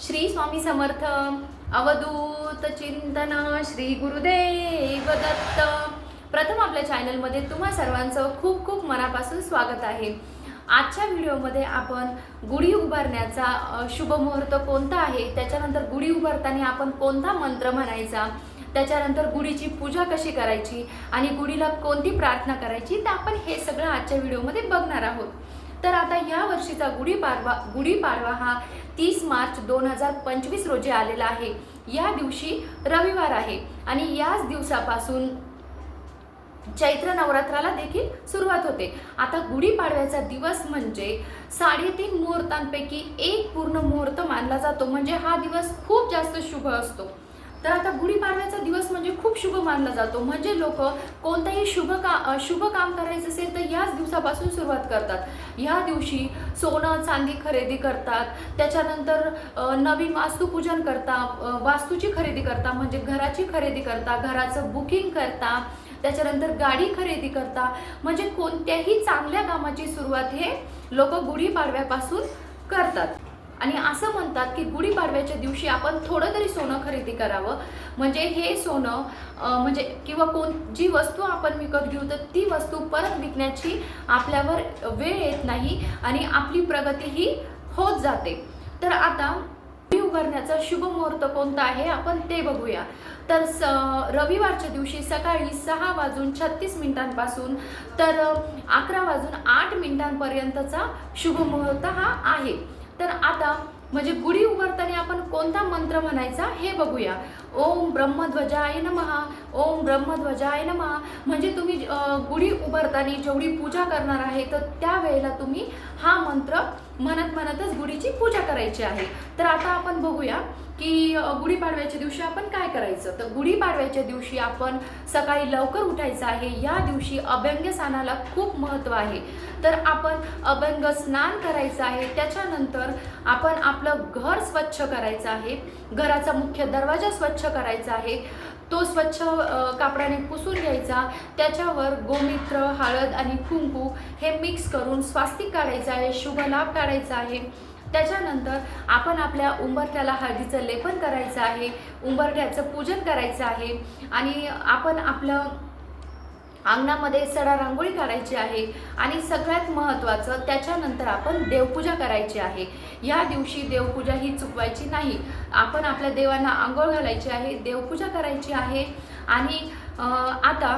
श्री स्वामी समर्थ अवधूत चिंतन श्री गुरुदेव दत्त. प्रथम आपल्या चॅनलमध्ये तुम्हा सर्वांचं खूप खूप मनापासून स्वागत आहे. आजच्या व्हिडिओमध्ये आपण गुढी उभारण्याचा शुभ मुहूर्त कोणता आहे त्याच्यानंतर गुढी उभारताना आपण कोणता मंत्र म्हणायचा त्याच्यानंतर गुढीची पूजा कशी करायची आणि गुढीला कोणती प्रार्थना करायची तर आपण हे सगळं आजच्या व्हिडिओमध्ये बघणार आहोत. तर आता या वर्षीचा गुढीपाडवा गुढीपाडवा हा तीस मार्च दोन हजार पंचवीस रोजी आलेला आहे. या दिवशी रविवार आहे आणि याच दिवसापासून चैत्र नवरात्राला देखील सुरुवात होते. आता गुढीपाडव्याचा दिवस म्हणजे साडेतीन मुहूर्तांपैकी एक पूर्ण मुहूर्त मानला जातो. म्हणजे हा दिवस खूप जास्त शुभ असतो. तर आता गुढीपाडव्याचा दिवस म्हणजे खूप शुभ मानला जातो. म्हणजे लोक कोणताही शुभ का शुभ काम करायचं असेल तर याच दिवसापासून सुरुवात करतात. ह्या दिवशी सोनं चांदी खरेदी करतात. त्याच्यानंतर नवीन वास्तुपूजन करता वास्तूची खरेदी करता म्हणजे घराची खरेदी करता घराचं बुकिंग करता त्याच्यानंतर गाडी खरेदी करता म्हणजे कोणत्याही चांगल्या कामाची सुरुवात हे लोक गुढीपाडव्यापासून करतात. आणि असं म्हणतात की गुढीपाडव्याच्या दिवशी आपण थोडं तरी सोनं खरेदी करावं. म्हणजे हे सोनं म्हणजे किंवा कोण जी वस्तू आपण विकत घेऊ तर ती वस्तू परत विकण्याची आपल्यावर वेळ येत नाही आणि आपली प्रगतीही होत जाते. तर आता गुढी उभारण्याचा शुभ मुहूर्त कोणता आहे आपण ते बघूया. तर स रविवारच्या दिवशी सकाळी सहा वाजून छत्तीस मिनिटांपासून तर अकरा वाजून आठ मिनिटांपर्यंतचा शुभ मुहूर्त हा आहे. तर आता म्हणजे गुढी उभारताना आपण कोणता मंत्र म्हणायचा हे बघूया. ओम ब्रह्मध्वजाय नमहा ओम ब्रह्मध्वजाय नमहा म्हणजे तुम्ही गुढी उभारताना जेवढी पूजा करणार आहे तर त्यावेळेला तुम्ही हा मंत्र म्हणत म्हणतच गुढीची पूजा करायची आहे. तर आता आपण बघूया की गुढीपाडव्याच्या दिवशी आपण काय करायचं? तर गुढीपाडव्याच्या दिवशी आपण सकाळी लवकर उठायचं आहे. या दिवशी अभ्यंग स्नानाला खूप महत्त्व आहे. तर आपण अभ्यंग स्नान करायचं आहे. त्याच्यानंतर आपण आपलं घर स्वच्छ करायचं आहे. घराचा मुख्य दरवाजा स्वच्छ करायचा आहे. तो स्वच्छ कापडाने पुसून घ्यायचा. त्याच्यावर गोमित्र हळद आणि कुंकू हे मिक्स करून स्वास्तिक काढायचं आहे शुभ लाभ काढायचा आहे. त्याच्यानंतर आपण आपल्या उंबरठ्याला हळदीचं लेपन करायचं आहे. उंबरठ्याचं पूजन करायचं आहे. आणि आपण आपलं अंगणामध्ये सडा रांगोळी काढायची आहे आणि सगळ्यात महत्त्वाचं त्याच्यानंतर आपण देवपूजा करायची आहे. या दिवशी देवपूजा ही चुकवायची नाही. आपण आपल्या देवांना आंघोळ घालायची आहे देवपूजा करायची आहे आणि आता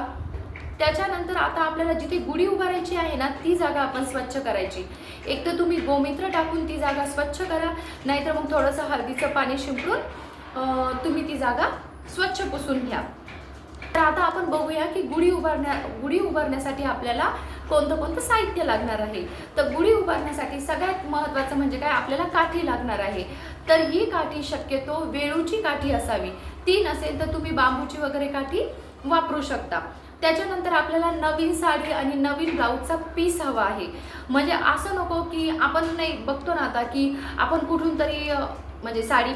त्याच्यानंतर आता आपल्याला जिथे गुढी उभारायची आहे ना ती जागा आपण स्वच्छ करायची. एक तर तुम्ही गोमित्र टाकून ती जागा स्वच्छ करा नाहीतर मग थोडंसं हळदीचं पाणी शिंपडून तुम्ही ती जागा स्वच्छ पुसून घ्या. तर आता आपण बघूया की गुढी उभारण्या गुढी उभारण्यासाठी आपल्याला कोणतं कोणतं साहित्य लागणार आहे? तर गुढी उभारण्यासाठी सगळ्यात महत्त्वाचं म्हणजे काय? आपल्याला काठी लागणार आहे. तर ही काठी शक्यतो वेळूची काठी असावी. ती नसेल तर तुम्ही बांबूची वगैरे काठी वापरू शकता. त्याच्यानंतर आपल्याला नवीन साडी आणि नवीन ब्लाऊजचा पीस हवा आहे. म्हणजे असं नको की आपण नाही बघतो ना आता की आपण कुठून तरी म्हणजे साडी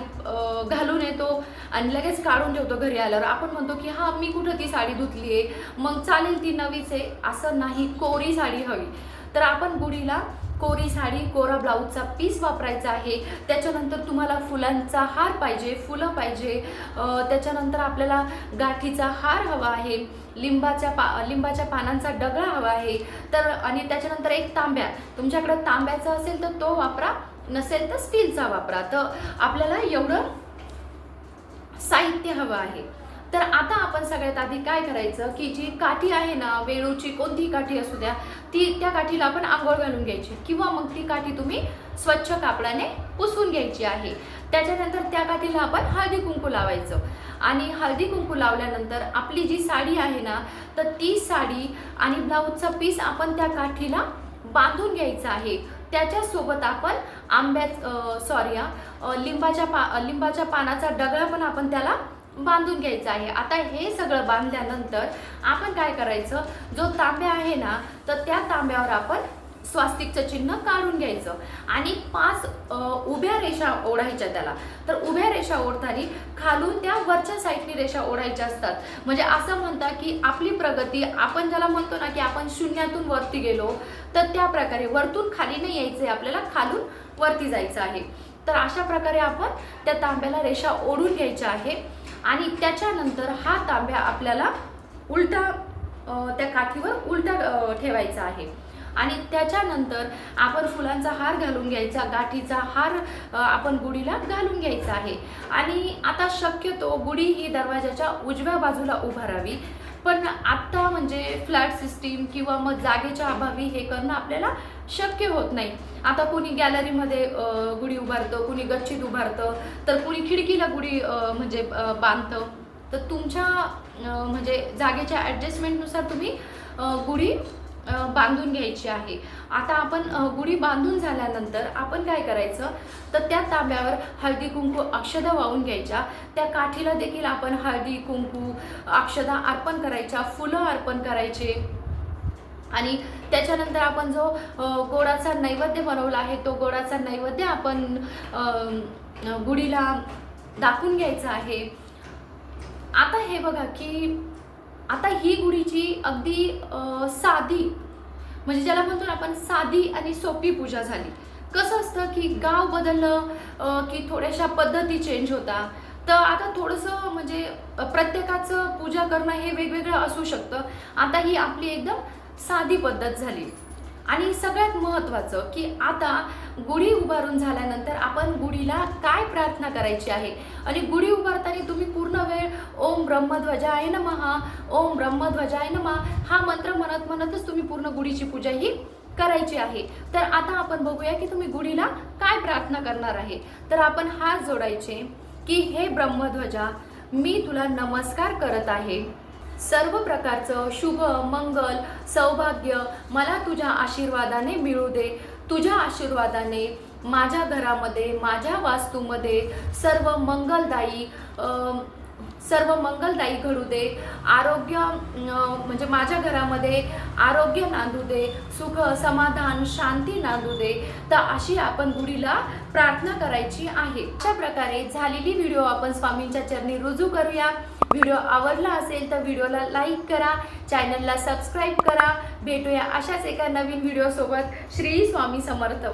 घालून येतो आणि लगेच काढून ठेवतो घरी आल्यावर. आपण म्हणतो की हां मी कुठं ती साडी धुतली आहे मग चालेल ती नवीच. आहे असं नाही कोरी साडी हवी. तर आपण गुढीला कोरी साडी कोरा ब्लाऊजचा पीस वापरायचा आहे. त्याच्यानंतर तुम्हाला फुलांचा हार पाहिजे फुलं पाहिजे. त्याच्यानंतर आपल्याला गाठीचा हार हवा आहे. लिंबाच्या पा लिंबाच्या पानांचा डगळा हवा आहे. तर आणि त्याच्यानंतर एक तांब्या. तुमच्याकडं तांब्याचा असेल तर तो वापरा. नसेल तर स्टीलचा वापरा. तर आपल्याला एवढं साहित्य हवं आहे. तर आता आपण सगळ्यात आधी काय करायचं की जी काठी आहे ना वेळूची कोणतीही काठी असू द्या ती त्या काठीला आपण आंघोळ घालून घ्यायची किंवा मग ती काठी तुम्ही स्वच्छ कापडाने पुसून घ्यायची आहे. त्याच्यानंतर त्या काठीला आपण हळदी कुंकू लावायचं. आणि हळदी कुंकू लावल्यानंतर आपली जी साडी आहे ना तर ती साडी आणि ब्लाऊजचा पीस आपण त्या काठीला बांधून घ्यायचा आहे. त्याच्यासोबत आपण आंब्या सॉरी लिंबाच्या पा लिंबाच्या पानाचा डगळा पण आपण त्याला बांधून घ्यायचा आहे. आता हे सगळं बांधल्यानंतर आपण काय करायचं? जो तांब्या आहे ना तर त्या तांब्यावर आपण स्वास्तिकचं चिन्ह काढून घ्यायचं. आणि पाच उभ्या रेषा ओढायच्या त्याला. तर उभ्या रेषा ओढताना खालून त्या वरच्या साईडनी रेषा ओढायच्या असतात. म्हणजे असं म्हणतात की आपली प्रगती आपण ज्याला म्हणतो ना की आपण शून्यातून वरती गेलो तर त्या प्रकारे वरतून खाली नाही यायचंय आपल्याला खालून वरती जायचं आहे. तर अशा प्रकारे आपण त्या तांब्याला रेषा ओढून घ्यायच्या आहे आणि त्याच्यानंतर हा तांब्या आपल्याला उलटा त्या काठीवर उलटा ठेवायचा आहे. आणि त्याच्यानंतर आपण फुलांचा हार घालून घ्यायचा गाठीचा हार आपण गुढीला घालून घ्यायचा आहे. आणि आता शक्यतो गुढी ही दरवाजाच्या उजव्या बाजूला उभारावी पण फ्लॅट सिस्टीम किंवा मग जागेच्या अभावी हे करणं आपल्याला शक्य होत नाही. आता कोणी गॅलरीमध्ये गुढी उभारतं कुणी गच्चीत उभारतं तर कुणी खिडकीला गुढी म्हणजे बांधतं. तर तुमच्या म्हणजे जागेच्या ॲडजस्टमेंटनुसार तुम्ही गुढी बांधून घ्यायची आहे. आता आपण गुढी बांधून झाल्यानंतर आपण काय करायचं? तर त्या तांब्यावर हळदी कुंकू अक्षदा वाहून घ्यायच्या. त्या काठीला देखील आपण हळदी कुंकू अक्षदा अर्पण करायच्या फुलं अर्पण करायचे. आणि त्याच्यानंतर आपण जो गोडाचा नैवेद्य बनवला आहे तो गोडाचा नैवेद्य आपण गुढीला दाखवून घ्यायचा आहे. आता हे बघा की आता ही गुढीची अगदी साधी म्हणजे ज्याला म्हणतो ना आपण साधी आणि सोपी पूजा झाली. कसं असतं की गाव बदललं की थोड्याशा पद्धती चेंज होता. तर आता थोडंसं म्हणजे प्रत्येकाचं पूजा करणं हे वेगवेगळं असू शकतं. आता ही आपली एकदम साधी पद्धत झाली. आणि सगळ्यात महत्त्वाचं की आता गुढी उभारून झाल्यानंतर आपण गुढीला काय प्रार्थना करायची आहे? आणि गुढी उभारताना तुम्ही पूर्ण वेळ ओम ब्रह्मध्वजाय नमहा ओम ब्रह्मध्वजाय नमः हा मंत्र म्हणत म्हणतच तुम्ही पूर्ण गुढीची पूजा ही करायची आहे. तर आता आपण बघूया की तुम्ही गुढीला काय प्रार्थना करणार आहे. तर आपण हात जोडायचे की हे ब्रह्मध्वजा मी तुला नमस्कार करत आहे. सर्व प्रकारचं शुभ मंगल सौभाग्य मला तुझ्या आशीर्वादाने मिळू दे. तुझ्या आशीर्वादाने माझ्या घरामध्ये माझ्या वास्तूमध्ये सर्व मंगलदायी सर्व मंगलदायी घडू दे. आरोग्य म्हणजे माझ्या घरामध्ये आरोग्य नांदू दे सुख समाधान शांती नांदू दे. तर अशी आपण गुढीला प्रार्थना करायची आहे. अशा प्रकारे झालेली व्हिडिओ आपण स्वामींच्या चरणी रुजू करूया. व्हिडिओ आवडला असेल तर व्हिडिओला लाईक करा चॅनलला सबस्क्राईब करा. भेटूया अशाच एका नवीन व्हिडिओसोबत. श्री स्वामी समर्थ.